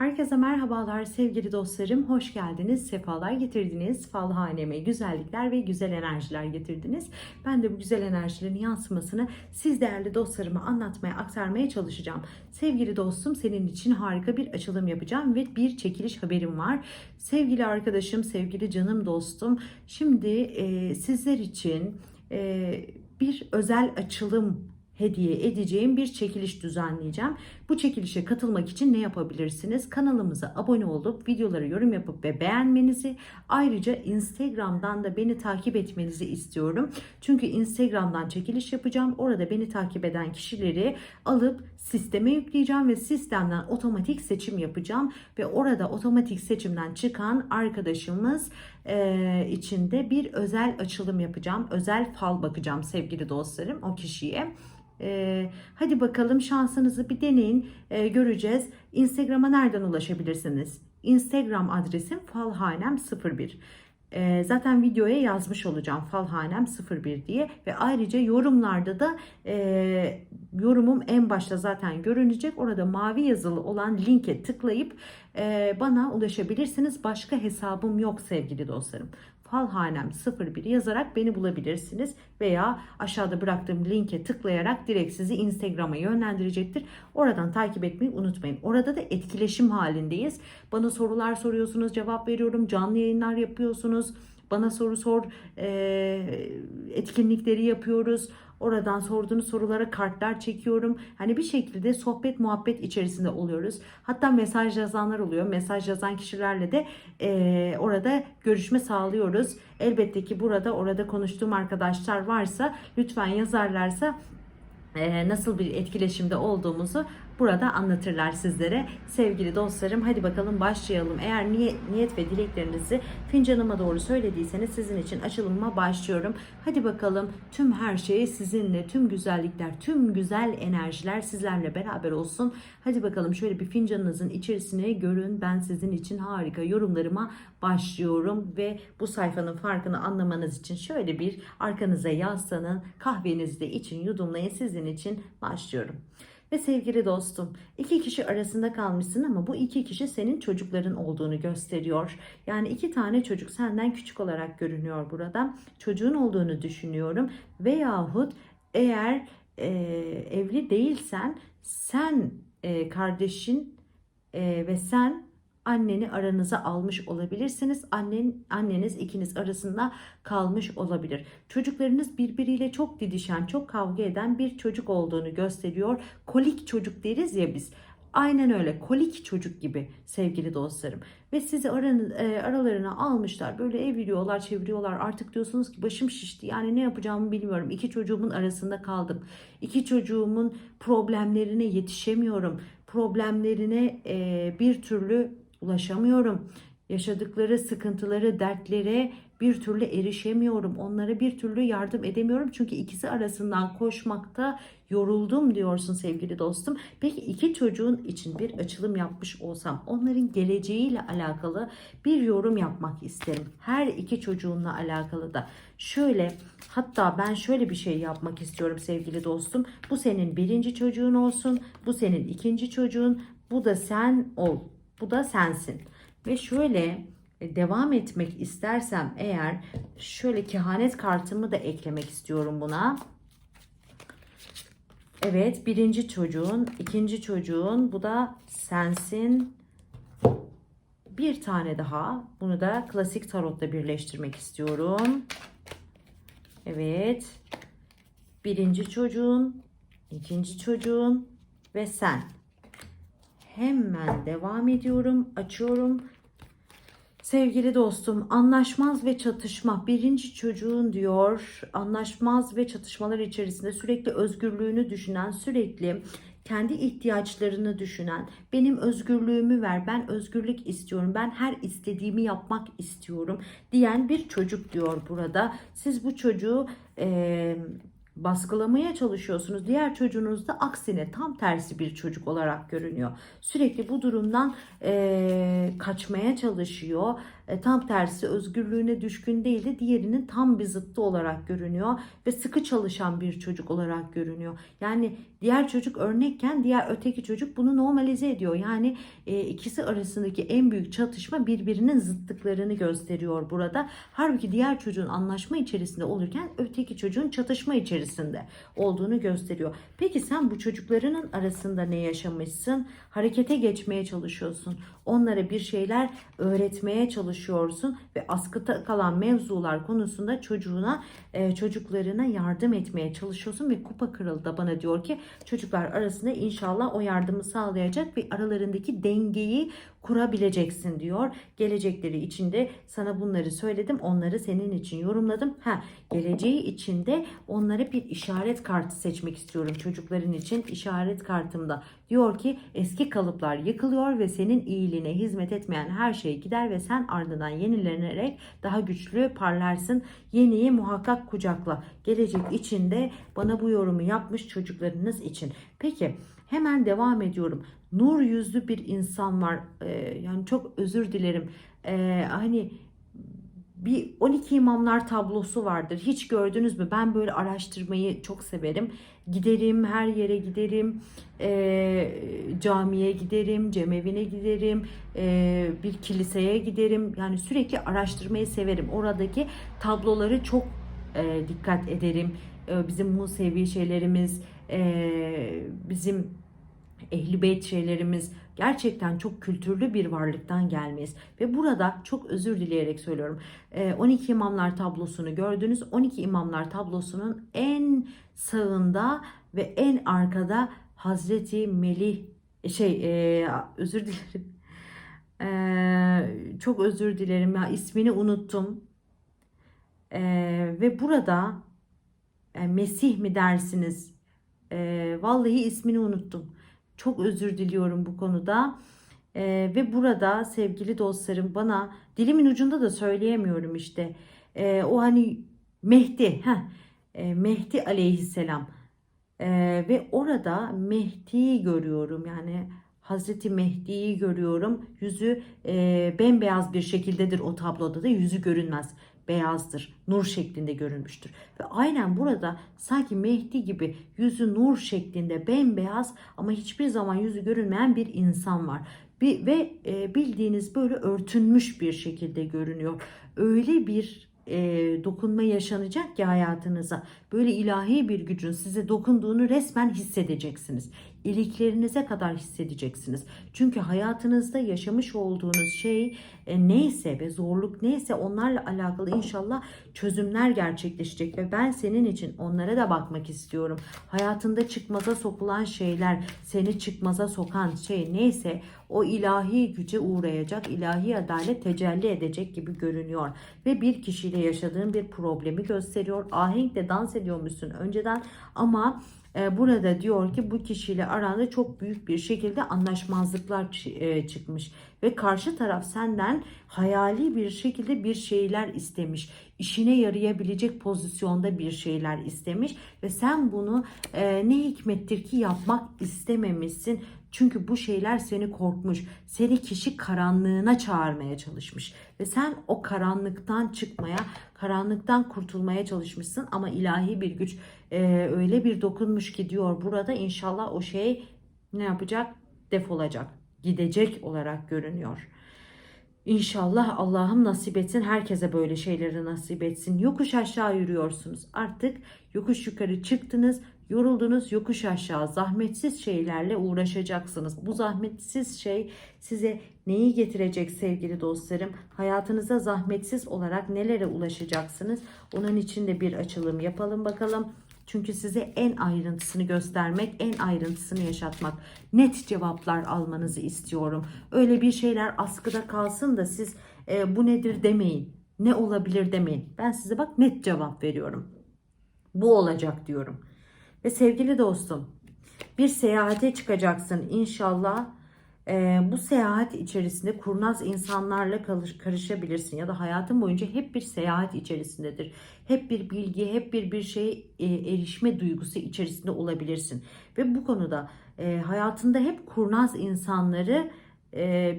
Herkese merhabalar sevgili dostlarım. Hoş geldiniz, sefalar getirdiniz. Fal haneme güzellikler ve güzel enerjiler getirdiniz. Ben de bu güzel enerjilerin yansımasını siz değerli dostlarıma anlatmaya, aktarmaya çalışacağım. Sevgili dostum senin için harika bir açılım yapacağım ve bir çekiliş haberim var. Sevgili arkadaşım, sevgili canım dostum. Şimdi e, sizler için e, bir özel açılım hediye edeceğim bir çekiliş düzenleyeceğim. Bu çekilişe katılmak için ne yapabilirsiniz? Kanalımıza abone olup videoları yorum yapıp ve beğenmenizi ayrıca Instagram'dan da beni takip etmenizi istiyorum. Çünkü Instagram'dan çekiliş yapacağım. Orada beni takip eden kişileri alıp sisteme yükleyeceğim ve sistemden otomatik seçim yapacağım ve orada otomatik seçimden çıkan arkadaşımız e, içinde bir özel açılım yapacağım. Özel fal bakacağım sevgili dostlarım o kişiye. Ee, hadi bakalım şansınızı bir deneyin Ee, göreceğiz. Instagram'a nereden ulaşabilirsiniz? Instagram adresim falhanem01. Ee, zaten videoya yazmış olacağım falhanem 01 diye ve ayrıca yorumlarda da e, yorumum en başta zaten görünecek. Orada mavi yazılı olan linke tıklayıp e, bana ulaşabilirsiniz. Başka hesabım yok sevgili dostlarım falhanem 01 yazarak beni bulabilirsiniz veya aşağıda bıraktığım linke tıklayarak direkt sizi Instagram'a yönlendirecektir. Oradan takip etmeyi unutmayın. Orada da etkileşim halindeyiz. Bana sorular soruyorsunuz, cevap veriyorum, canlı yayınlar yapıyorsunuz. Bana soru sor etkinlikleri yapıyoruz. Oradan sorduğunuz sorulara kartlar çekiyorum. Hani bir şekilde sohbet muhabbet içerisinde oluyoruz. Hatta mesaj yazanlar oluyor. Mesaj yazan kişilerle de e, orada görüşme sağlıyoruz. Elbette ki burada orada konuştuğum arkadaşlar varsa lütfen yazarlarsa nasıl bir etkileşimde olduğumuzu burada anlatırlar sizlere. Sevgili dostlarım hadi bakalım başlayalım. Eğer niyet, niyet ve dileklerinizi fincanıma doğru söylediyseniz sizin için açılıma başlıyorum. Hadi bakalım tüm her şey sizinle, tüm güzellikler, tüm güzel enerjiler sizlerle beraber olsun. Hadi bakalım şöyle bir fincanınızın içerisine görün. Ben sizin için harika yorumlarıma başlıyorum ve bu sayfanın farkını anlamanız için şöyle bir arkanıza yaslanın. Kahvenizi de için yudumlayın. Sizin için başlıyorum. Ve sevgili dostum, iki kişi arasında kalmışsın ama bu iki kişi senin çocukların olduğunu gösteriyor. Yani iki tane çocuk senden küçük olarak görünüyor burada. Çocuğun olduğunu düşünüyorum. Veyahut eğer e, evli değilsen sen e, kardeşin e, ve sen anneni aranıza almış olabilirsiniz. Annen, anneniz ikiniz arasında kalmış olabilir. Çocuklarınız birbiriyle çok didişen, çok kavga eden bir çocuk olduğunu gösteriyor. Kolik çocuk deriz ya biz. Aynen öyle kolik çocuk gibi sevgili dostlarım. Ve sizi aranı, e, aralarına almışlar. Böyle eviriyorlar, çeviriyorlar. Artık diyorsunuz ki başım şişti. Yani ne yapacağımı bilmiyorum. İki çocuğumun arasında kaldım. İki çocuğumun problemlerine yetişemiyorum. Problemlerine e, bir türlü ulaşamıyorum. Yaşadıkları sıkıntıları, dertlere bir türlü erişemiyorum. Onlara bir türlü yardım edemiyorum. Çünkü ikisi arasından koşmakta yoruldum diyorsun sevgili dostum. Peki iki çocuğun için bir açılım yapmış olsam onların geleceğiyle alakalı bir yorum yapmak isterim. Her iki çocuğunla alakalı da. Şöyle hatta ben şöyle bir şey yapmak istiyorum sevgili dostum. Bu senin birinci çocuğun olsun. Bu senin ikinci çocuğun. Bu da sen ol. Bu da sensin. Ve şöyle e, devam etmek istersem eğer şöyle kehanet kartımı da eklemek istiyorum buna. Evet birinci çocuğun, ikinci çocuğun bu da sensin. Bir tane daha bunu da klasik tarotla birleştirmek istiyorum. Evet birinci çocuğun, ikinci çocuğun ve sen. Hemen devam ediyorum. Açıyorum. Sevgili dostum, anlaşmaz ve çatışma. Birinci çocuğun diyor, anlaşmaz ve çatışmalar içerisinde sürekli özgürlüğünü düşünen, sürekli kendi ihtiyaçlarını düşünen, benim özgürlüğümü ver, ben özgürlük istiyorum, ben her istediğimi yapmak istiyorum diyen bir çocuk diyor burada. Siz bu çocuğu e, baskılamaya çalışıyorsunuz. Diğer çocuğunuz da aksine tam tersi bir çocuk olarak görünüyor. Sürekli bu durumdan e, kaçmaya çalışıyor. E, tam tersi özgürlüğüne düşkün değil de diğerinin tam bir zıttı olarak görünüyor ve sıkı çalışan bir çocuk olarak görünüyor. Yani diğer çocuk örnekken diğer öteki çocuk bunu normalize ediyor. Yani e, ikisi arasındaki en büyük çatışma birbirinin zıtlıklarını gösteriyor burada. Halbuki diğer çocuğun anlaşma içerisinde olurken öteki çocuğun çatışma içerisinde olduğunu gösteriyor. Peki sen bu çocuklarının arasında ne yaşamışsın? Harekete geçmeye çalışıyorsun. Onlara bir şeyler öğretmeye çalışıyorsun ve askıda kalan mevzular konusunda çocuğuna, e, çocuklarına yardım etmeye çalışıyorsun ve kupa kırıldı da bana diyor ki çocuklar arasında inşallah o yardımı sağlayacak ve aralarındaki dengeyi kurabileceksin diyor. Gelecekleri içinde sana bunları söyledim. Onları senin için yorumladım. Ha, geleceği içinde onlara bir işaret kartı seçmek istiyorum çocukların için. işaret kartımda diyor ki eski kalıplar yıkılıyor ve senin iyiliğine hizmet etmeyen her şey gider ve sen ardından yenilenerek daha güçlü parlarsın. Yeniyi muhakkak kucakla. Gelecek içinde bana bu yorumu yapmış çocuklarınız için. Peki hemen devam ediyorum. Nur yüzlü bir insan var. Ee, yani çok özür dilerim. Ee, hani bir 12 imamlar tablosu vardır. Hiç gördünüz mü? Ben böyle araştırmayı çok severim. Giderim, her yere giderim. Ee, camiye giderim, cemevine giderim, ee, bir kiliseye giderim. Yani sürekli araştırmayı severim. Oradaki tabloları çok e, dikkat ederim. Ee, bizim Musevi şeylerimiz, e, bizim Ehli Beyt şeylerimiz gerçekten çok kültürlü bir varlıktan gelmeyiz. Ve burada çok özür dileyerek söylüyorum. Ee, 12 imamlar tablosunu gördünüz. 12 imamlar tablosunun en sağında ve en arkada Hazreti Melih şey e, özür dilerim. Ee, çok özür dilerim ya ismini unuttum. Ee, ve burada e, Mesih mi dersiniz? Ee, vallahi ismini unuttum. Çok özür diliyorum bu konuda. Ee, ve burada sevgili dostlarım bana dilimin ucunda da söyleyemiyorum işte. Ee, o hani Mehdi, heh, e, Mehdi aleyhisselam. Ee, ve orada Mehdi'yi görüyorum yani Hazreti Mehdi'yi görüyorum. Yüzü e, bembeyaz bir şekildedir o tabloda da yüzü görünmez. Beyazdır. Nur şeklinde görünmüştür. Ve aynen burada sanki Mehdi gibi yüzü nur şeklinde bembeyaz ama hiçbir zaman yüzü görünmeyen bir insan var. Bir, ve e, bildiğiniz böyle örtünmüş bir şekilde görünüyor. Öyle bir e, dokunma yaşanacak ki hayatınıza. Böyle ilahi bir gücün size dokunduğunu resmen hissedeceksiniz. İliklerinize kadar hissedeceksiniz. Çünkü hayatınızda yaşamış olduğunuz şey e, neyse ve zorluk neyse onlarla alakalı inşallah çözümler gerçekleşecek ve ben senin için onlara da bakmak istiyorum. Hayatında çıkmaza sokulan şeyler, seni çıkmaza sokan şey neyse o ilahi güce uğrayacak, ilahi adalet tecelli edecek gibi görünüyor. Ve bir kişiyle yaşadığın bir problemi gösteriyor. Ahenkle dans ediyormuşsun önceden ama burada diyor ki bu kişiyle aranda çok büyük bir şekilde anlaşmazlıklar e, çıkmış ve karşı taraf senden hayali bir şekilde bir şeyler istemiş. işine yarayabilecek pozisyonda bir şeyler istemiş ve sen bunu e, ne hikmettir ki yapmak istememişsin. Çünkü bu şeyler seni korkmuş. Seni kişi karanlığına çağırmaya çalışmış. Ve sen o karanlıktan çıkmaya, karanlıktan kurtulmaya çalışmışsın. Ama ilahi bir güç e, öyle bir dokunmuş ki diyor burada inşallah o şey ne yapacak? Defolacak. Gidecek olarak görünüyor. İnşallah Allah'ım nasip etsin. Herkese böyle şeyleri nasip etsin. Yokuş aşağı yürüyorsunuz. Artık yokuş yukarı çıktınız. Yoruldunuz yokuş aşağı zahmetsiz şeylerle uğraşacaksınız. Bu zahmetsiz şey size neyi getirecek sevgili dostlarım? Hayatınıza zahmetsiz olarak nelere ulaşacaksınız? Onun için de bir açılım yapalım bakalım. Çünkü size en ayrıntısını göstermek, en ayrıntısını yaşatmak, net cevaplar almanızı istiyorum. Öyle bir şeyler askıda kalsın da siz e, bu nedir demeyin. Ne olabilir demeyin. Ben size bak net cevap veriyorum. Bu olacak diyorum. Ve sevgili dostum bir seyahate çıkacaksın inşallah. Ee, bu seyahat içerisinde kurnaz insanlarla karışabilirsin ya da hayatın boyunca hep bir seyahat içerisindedir. Hep bir bilgi, hep bir bir şey e, erişme duygusu içerisinde olabilirsin. Ve bu konuda e, hayatında hep kurnaz insanları e,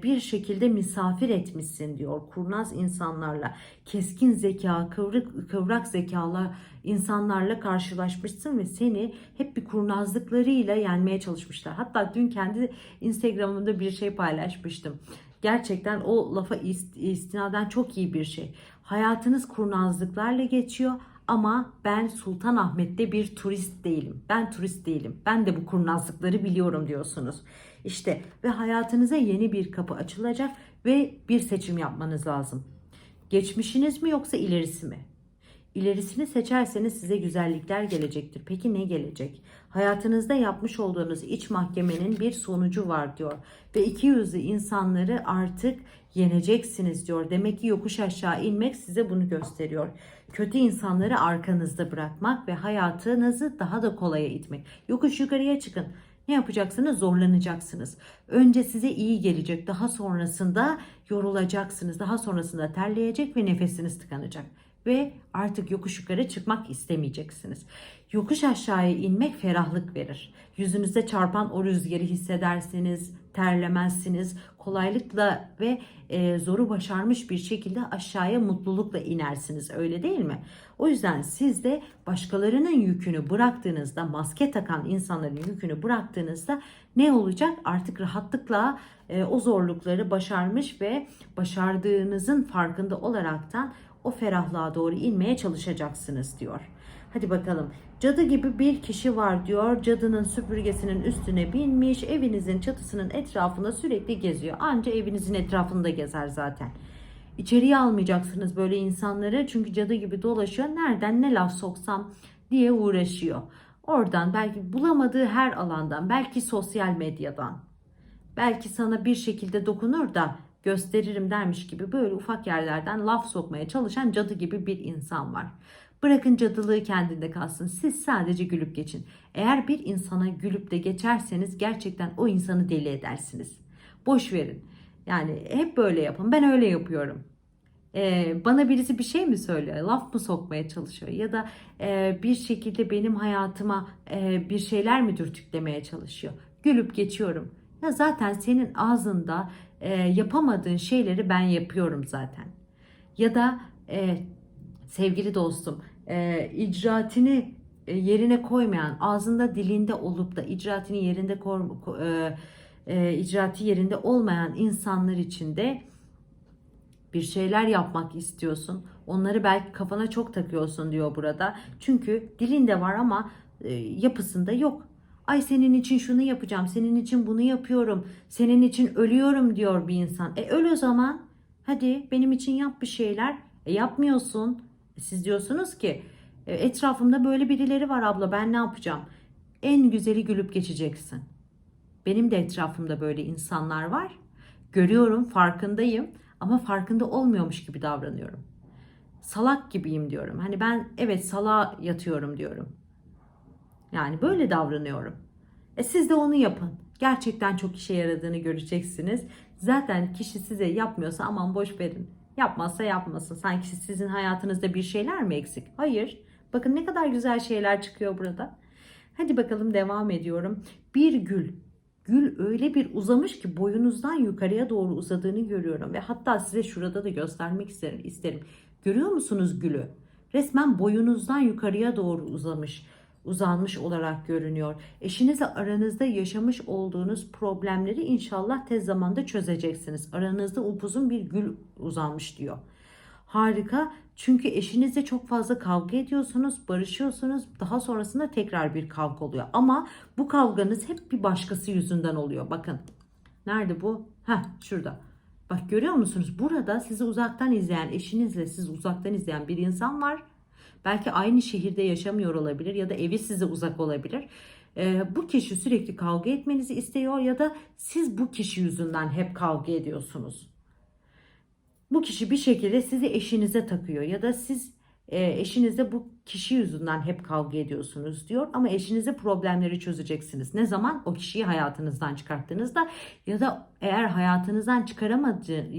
bir şekilde misafir etmişsin diyor. Kurnaz insanlarla, keskin zeka, kıvrık, kıvrak zekalı insanlarla karşılaşmışsın ve seni hep bir kurnazlıklarıyla yenmeye çalışmışlar. Hatta dün kendi Instagram'ımda bir şey paylaşmıştım. Gerçekten o lafa ist- istinaden çok iyi bir şey. Hayatınız kurnazlıklarla geçiyor ama ben Sultanahmet'te bir turist değilim. Ben turist değilim. Ben de bu kurnazlıkları biliyorum diyorsunuz. İşte ve hayatınıza yeni bir kapı açılacak ve bir seçim yapmanız lazım. Geçmişiniz mi yoksa ilerisi mi? İlerisini seçerseniz size güzellikler gelecektir. Peki ne gelecek? Hayatınızda yapmış olduğunuz iç mahkemenin bir sonucu var diyor. Ve iki yüzlü insanları artık yeneceksiniz diyor. Demek ki yokuş aşağı inmek size bunu gösteriyor. Kötü insanları arkanızda bırakmak ve hayatınızı daha da kolaya itmek. Yokuş yukarıya çıkın. Ne yapacaksınız? Zorlanacaksınız. Önce size iyi gelecek. Daha sonrasında yorulacaksınız. Daha sonrasında terleyecek ve nefesiniz tıkanacak. Ve artık yokuş yukarı çıkmak istemeyeceksiniz. Yokuş aşağıya inmek ferahlık verir. Yüzünüze çarpan o rüzgarı hissedersiniz, terlemezsiniz. Kolaylıkla ve e, zoru başarmış bir şekilde aşağıya mutlulukla inersiniz. Öyle değil mi? O yüzden siz de başkalarının yükünü bıraktığınızda, maske takan insanların yükünü bıraktığınızda ne olacak? Artık rahatlıkla e, o zorlukları başarmış ve başardığınızın farkında olaraktan o ferahlığa doğru inmeye çalışacaksınız diyor. Hadi bakalım. Cadı gibi bir kişi var diyor. Cadının süpürgesinin üstüne binmiş. Evinizin çatısının etrafında sürekli geziyor. Anca evinizin etrafında gezer zaten. İçeriye almayacaksınız böyle insanları. Çünkü cadı gibi dolaşıyor. Nereden ne laf soksam diye uğraşıyor. Oradan belki bulamadığı her alandan, belki sosyal medyadan, belki sana bir şekilde dokunur da gösteririm dermiş gibi böyle ufak yerlerden laf sokmaya çalışan cadı gibi bir insan var. Bırakın cadılığı kendinde kalsın. Siz sadece gülüp geçin. Eğer bir insana gülüp de geçerseniz gerçekten o insanı deli edersiniz. Boş verin. Yani hep böyle yapın. Ben öyle yapıyorum. Ee, bana birisi bir şey mi söylüyor, laf mı sokmaya çalışıyor ya da e, bir şekilde benim hayatıma e, bir şeyler mi dürtüklemeye çalışıyor. Gülüp geçiyorum. Ya zaten senin ağzında e, yapamadığın şeyleri ben yapıyorum zaten. Ya da e, sevgili dostum e, icraatini e, yerine koymayan, ağzında dilinde olup da icraatini yerinde e, e, icraatı yerinde olmayan insanlar için de bir şeyler yapmak istiyorsun. Onları belki kafana çok takıyorsun diyor burada. Çünkü dilinde var ama e, yapısında yok. Ay senin için şunu yapacağım, senin için bunu yapıyorum, senin için ölüyorum diyor bir insan. E öl o zaman. Hadi benim için yap bir şeyler. E yapmıyorsun. E, siz diyorsunuz ki e, etrafımda böyle birileri var abla ben ne yapacağım? En güzeli gülüp geçeceksin. Benim de etrafımda böyle insanlar var. Görüyorum, farkındayım ama farkında olmuyormuş gibi davranıyorum. Salak gibiyim diyorum. Hani ben evet salağa yatıyorum diyorum. Yani böyle davranıyorum. E siz de onu yapın. Gerçekten çok işe yaradığını göreceksiniz. Zaten kişi size yapmıyorsa aman boş verin. Yapmazsa yapmasın. Sanki sizin hayatınızda bir şeyler mi eksik? Hayır. Bakın ne kadar güzel şeyler çıkıyor burada. Hadi bakalım devam ediyorum. Bir gül. Gül öyle bir uzamış ki boyunuzdan yukarıya doğru uzadığını görüyorum ve hatta size şurada da göstermek isterim. isterim. Görüyor musunuz gülü? Resmen boyunuzdan yukarıya doğru uzamış uzanmış olarak görünüyor. Eşinizle aranızda yaşamış olduğunuz problemleri inşallah tez zamanda çözeceksiniz. Aranızda upuzun bir gül uzanmış diyor. Harika. Çünkü eşinizle çok fazla kavga ediyorsunuz, barışıyorsunuz. Daha sonrasında tekrar bir kavga oluyor. Ama bu kavganız hep bir başkası yüzünden oluyor. Bakın. Nerede bu? Heh şurada. Bak görüyor musunuz? Burada sizi uzaktan izleyen, eşinizle sizi uzaktan izleyen bir insan var. Belki aynı şehirde yaşamıyor olabilir ya da evi size uzak olabilir. Ee, bu kişi sürekli kavga etmenizi istiyor ya da siz bu kişi yüzünden hep kavga ediyorsunuz. Bu kişi bir şekilde sizi eşinize takıyor ya da siz e, eşinizle bu kişi yüzünden hep kavga ediyorsunuz diyor ama eşinize problemleri çözeceksiniz. Ne zaman? O kişiyi hayatınızdan çıkarttığınızda ya da eğer hayatınızdan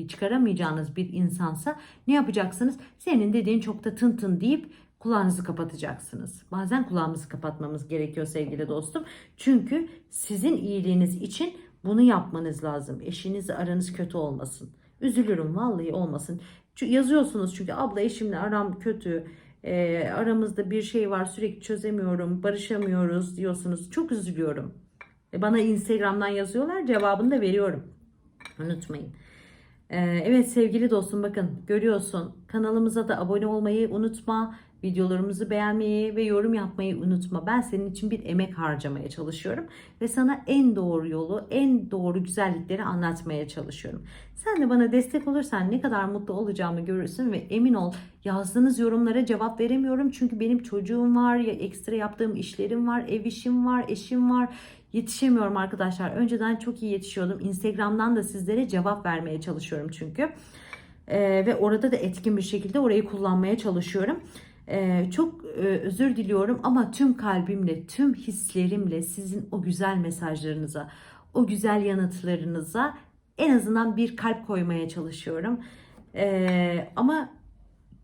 çıkaramayacağınız bir insansa ne yapacaksınız? Senin dediğin çok da tın tın deyip kulağınızı kapatacaksınız. Bazen kulağımızı kapatmamız gerekiyor sevgili dostum. Çünkü sizin iyiliğiniz için Bunu yapmanız lazım. Eşinizle aranız kötü olmasın. Üzülürüm vallahi olmasın. Çünkü yazıyorsunuz çünkü abla eşimle aram kötü. Ee, aramızda bir şey var sürekli çözemiyorum, barışamıyoruz diyorsunuz. Çok üzülüyorum. E, Bana Instagram'dan yazıyorlar cevabını da veriyorum. Unutmayın. Evet sevgili dostum bakın görüyorsun kanalımıza da abone olmayı unutma. Videolarımızı beğenmeyi ve yorum yapmayı unutma. Ben senin için bir emek harcamaya çalışıyorum ve sana en doğru yolu, en doğru güzellikleri anlatmaya çalışıyorum. Sen de bana destek olursan ne kadar mutlu olacağımı görürsün ve emin ol yazdığınız yorumlara cevap veremiyorum çünkü benim çocuğum var, ya ekstra yaptığım işlerim var, ev işim var, eşim var. Yetişemiyorum arkadaşlar. Önceden çok iyi yetişiyordum. Instagram'dan da sizlere cevap vermeye çalışıyorum çünkü. Ee, ve orada da etkin bir şekilde orayı kullanmaya çalışıyorum. Ee, çok e, özür diliyorum ama tüm kalbimle, tüm hislerimle sizin o güzel mesajlarınıza, o güzel yanıtlarınıza en azından bir kalp koymaya çalışıyorum. Ee, ama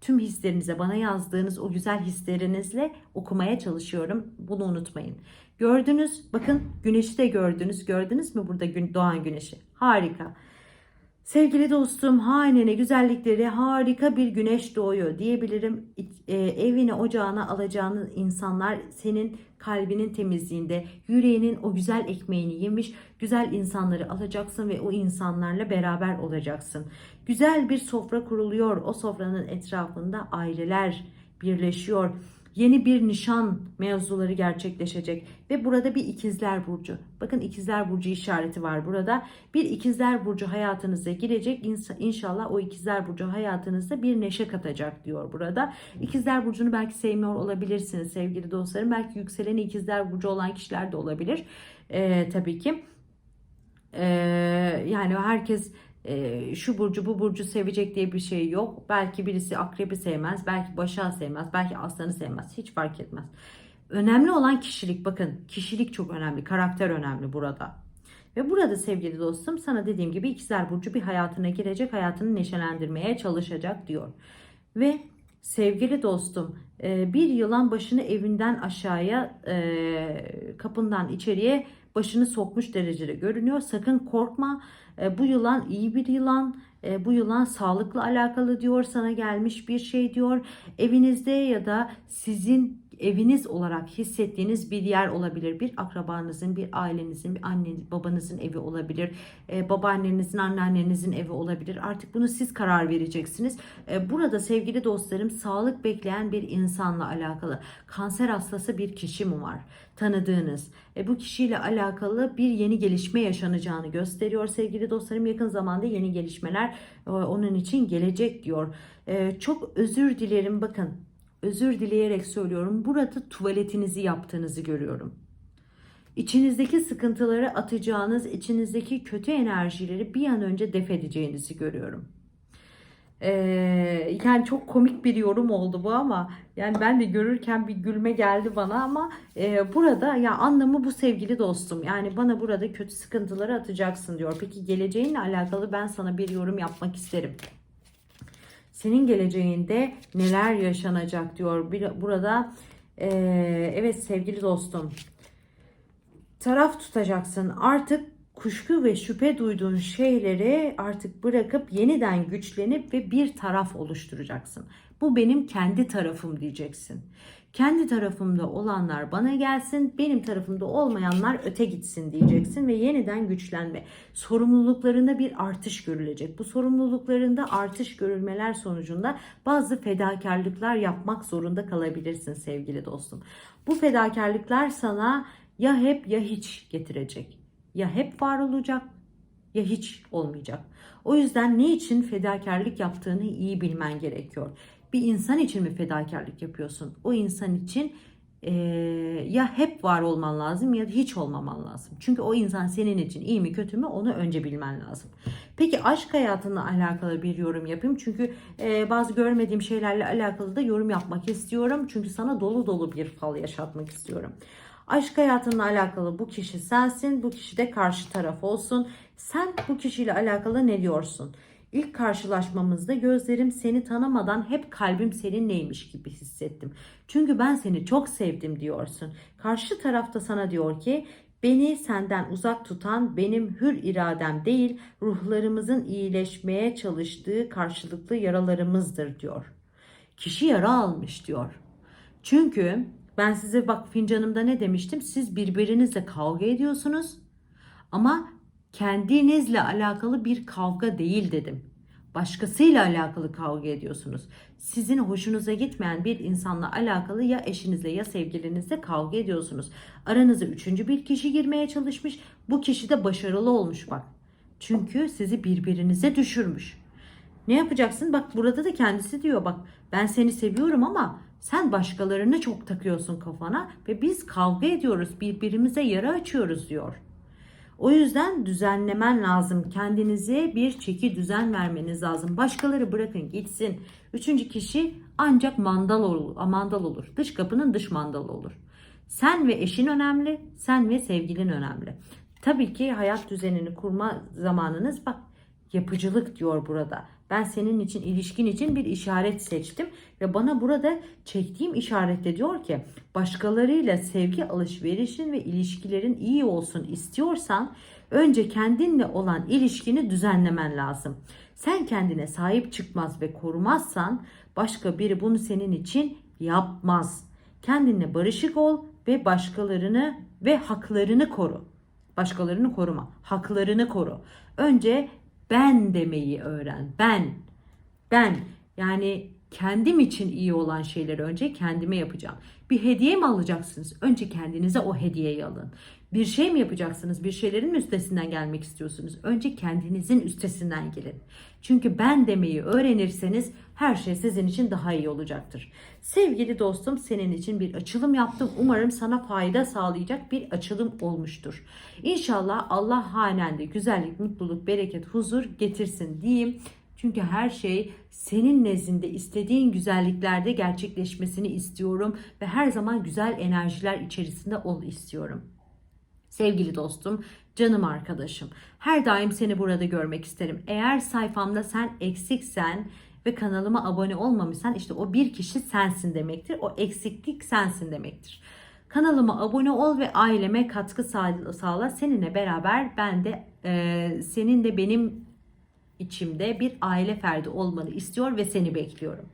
tüm hislerinize, bana yazdığınız o güzel hislerinizle okumaya çalışıyorum. Bunu unutmayın. Gördünüz, bakın güneşi de gördünüz. Gördünüz mü burada doğan güneşi? Harika. Sevgili dostum, hanene güzellikleri harika bir güneş doğuyor diyebilirim. E, evine, ocağına alacağın insanlar senin kalbinin temizliğinde, yüreğinin o güzel ekmeğini yemiş, güzel insanları alacaksın ve o insanlarla beraber olacaksın. Güzel bir sofra kuruluyor. O sofranın etrafında aileler birleşiyor. Yeni bir nişan mevzuları gerçekleşecek ve burada bir ikizler burcu. Bakın ikizler burcu işareti var burada. Bir ikizler burcu hayatınıza girecek. İnşallah o ikizler burcu hayatınızda bir neşe katacak diyor burada. İkizler burcunu belki sevmiyor olabilirsiniz sevgili dostlarım. Belki yükseleni ikizler burcu olan kişiler de olabilir. Ee, tabii ki. Ee, yani herkes e, şu burcu bu burcu sevecek diye bir şey yok. Belki birisi akrebi sevmez, belki başağı sevmez, belki aslanı sevmez. Hiç fark etmez. Önemli olan kişilik. Bakın kişilik çok önemli, karakter önemli burada. Ve burada sevgili dostum sana dediğim gibi ikizler burcu bir hayatına girecek, hayatını neşelendirmeye çalışacak diyor. Ve sevgili dostum e, bir yılan başını evinden aşağıya e, kapından içeriye başını sokmuş derecede görünüyor. Sakın korkma. E, Bu yılan iyi bir yılan. E, Bu yılan sağlıkla alakalı diyor. Sana gelmiş bir şey diyor. Evinizde ya da sizin eviniz olarak hissettiğiniz bir yer olabilir. Bir akrabanızın, bir ailenizin, bir anneniz, babanızın evi olabilir. E, babaannenizin, anneannenizin evi olabilir. Artık bunu siz karar vereceksiniz. E, burada sevgili dostlarım sağlık bekleyen bir insanla alakalı. Kanser hastası bir kişi mi var? Tanıdığınız. E, bu kişiyle alakalı bir yeni gelişme yaşanacağını gösteriyor sevgili dostlarım. Yakın zamanda yeni gelişmeler e, onun için gelecek diyor. E, çok özür dilerim bakın özür dileyerek söylüyorum. Burada tuvaletinizi yaptığınızı görüyorum. İçinizdeki sıkıntıları atacağınız, içinizdeki kötü enerjileri bir an önce def edeceğinizi görüyorum. Ee, yani çok komik bir yorum oldu bu ama yani ben de görürken bir gülme geldi bana ama e, burada ya anlamı bu sevgili dostum. Yani bana burada kötü sıkıntıları atacaksın diyor. Peki geleceğinle alakalı ben sana bir yorum yapmak isterim senin geleceğinde neler yaşanacak diyor. Burada eee, evet sevgili dostum taraf tutacaksın. Artık kuşku ve şüphe duyduğun şeyleri artık bırakıp yeniden güçlenip ve bir taraf oluşturacaksın. Bu benim kendi tarafım diyeceksin. Kendi tarafımda olanlar bana gelsin, benim tarafımda olmayanlar öte gitsin diyeceksin ve yeniden güçlenme. Sorumluluklarında bir artış görülecek. Bu sorumluluklarında artış görülmeler sonucunda bazı fedakarlıklar yapmak zorunda kalabilirsin sevgili dostum. Bu fedakarlıklar sana ya hep ya hiç getirecek. Ya hep var olacak ya hiç olmayacak. O yüzden ne için fedakarlık yaptığını iyi bilmen gerekiyor. Bir insan için mi fedakarlık yapıyorsun? O insan için eee, ya hep var olman lazım ya da hiç olmaman lazım. Çünkü o insan senin için iyi mi kötü mü onu önce bilmen lazım. Peki aşk hayatınla alakalı bir yorum yapayım. Çünkü eee, bazı görmediğim şeylerle alakalı da yorum yapmak istiyorum. Çünkü sana dolu dolu bir fal yaşatmak istiyorum. Aşk hayatınla alakalı bu kişi sensin, bu kişi de karşı taraf olsun. Sen bu kişiyle alakalı ne diyorsun? İlk karşılaşmamızda gözlerim seni tanımadan hep kalbim seninleymiş gibi hissettim. Çünkü ben seni çok sevdim diyorsun. Karşı tarafta sana diyor ki Beni senden uzak tutan benim hür iradem değil, ruhlarımızın iyileşmeye çalıştığı karşılıklı yaralarımızdır diyor. Kişi yara almış diyor. Çünkü ben size bak fincanımda ne demiştim? Siz birbirinizle kavga ediyorsunuz ama kendinizle alakalı bir kavga değil dedim. Başkasıyla alakalı kavga ediyorsunuz. Sizin hoşunuza gitmeyen bir insanla alakalı ya eşinizle ya sevgilinizle kavga ediyorsunuz. Aranıza üçüncü bir kişi girmeye çalışmış. Bu kişi de başarılı olmuş bak. Çünkü sizi birbirinize düşürmüş. Ne yapacaksın? Bak burada da kendisi diyor bak ben seni seviyorum ama sen başkalarını çok takıyorsun kafana ve biz kavga ediyoruz birbirimize yara açıyoruz diyor. O yüzden düzenlemen lazım. Kendinize bir çeki düzen vermeniz lazım. Başkaları bırakın gitsin. Üçüncü kişi ancak mandal olur. Mandal olur. Dış kapının dış mandalı olur. Sen ve eşin önemli. Sen ve sevgilin önemli. Tabii ki hayat düzenini kurma zamanınız bak yapıcılık diyor burada. Ben senin için ilişkin için bir işaret seçtim ve bana burada çektiğim işarette diyor ki başkalarıyla sevgi alışverişin ve ilişkilerin iyi olsun istiyorsan önce kendinle olan ilişkini düzenlemen lazım. Sen kendine sahip çıkmaz ve korumazsan başka biri bunu senin için yapmaz. Kendinle barışık ol ve başkalarını ve haklarını koru. Başkalarını koruma, haklarını koru. Önce ben demeyi öğren. Ben. Ben. Yani kendim için iyi olan şeyleri önce kendime yapacağım. Bir hediye mi alacaksınız? Önce kendinize o hediyeyi alın. Bir şey mi yapacaksınız? Bir şeylerin mi üstesinden gelmek istiyorsunuz? Önce kendinizin üstesinden gelin. Çünkü ben demeyi öğrenirseniz her şey sizin için daha iyi olacaktır. Sevgili dostum senin için bir açılım yaptım. Umarım sana fayda sağlayacak bir açılım olmuştur. İnşallah Allah hanende güzellik, mutluluk, bereket, huzur getirsin diyeyim. Çünkü her şey senin nezdinde istediğin güzelliklerde gerçekleşmesini istiyorum ve her zaman güzel enerjiler içerisinde ol istiyorum. Sevgili dostum, canım arkadaşım, her daim seni burada görmek isterim. Eğer sayfamda sen eksiksen ve kanalıma abone olmamışsan işte o bir kişi sensin demektir. O eksiklik sensin demektir. Kanalıma abone ol ve aileme katkı sağ- sağla. Seninle beraber ben de e, senin de benim içimde bir aile ferdi olmanı istiyor ve seni bekliyorum.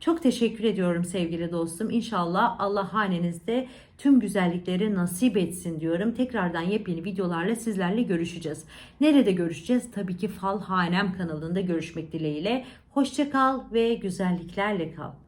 Çok teşekkür ediyorum sevgili dostum. İnşallah Allah hanenizde tüm güzellikleri nasip etsin diyorum. Tekrardan yepyeni videolarla sizlerle görüşeceğiz. Nerede görüşeceğiz? Tabii ki Fal Hanem kanalında görüşmek dileğiyle. Hoşça kal ve güzelliklerle kal.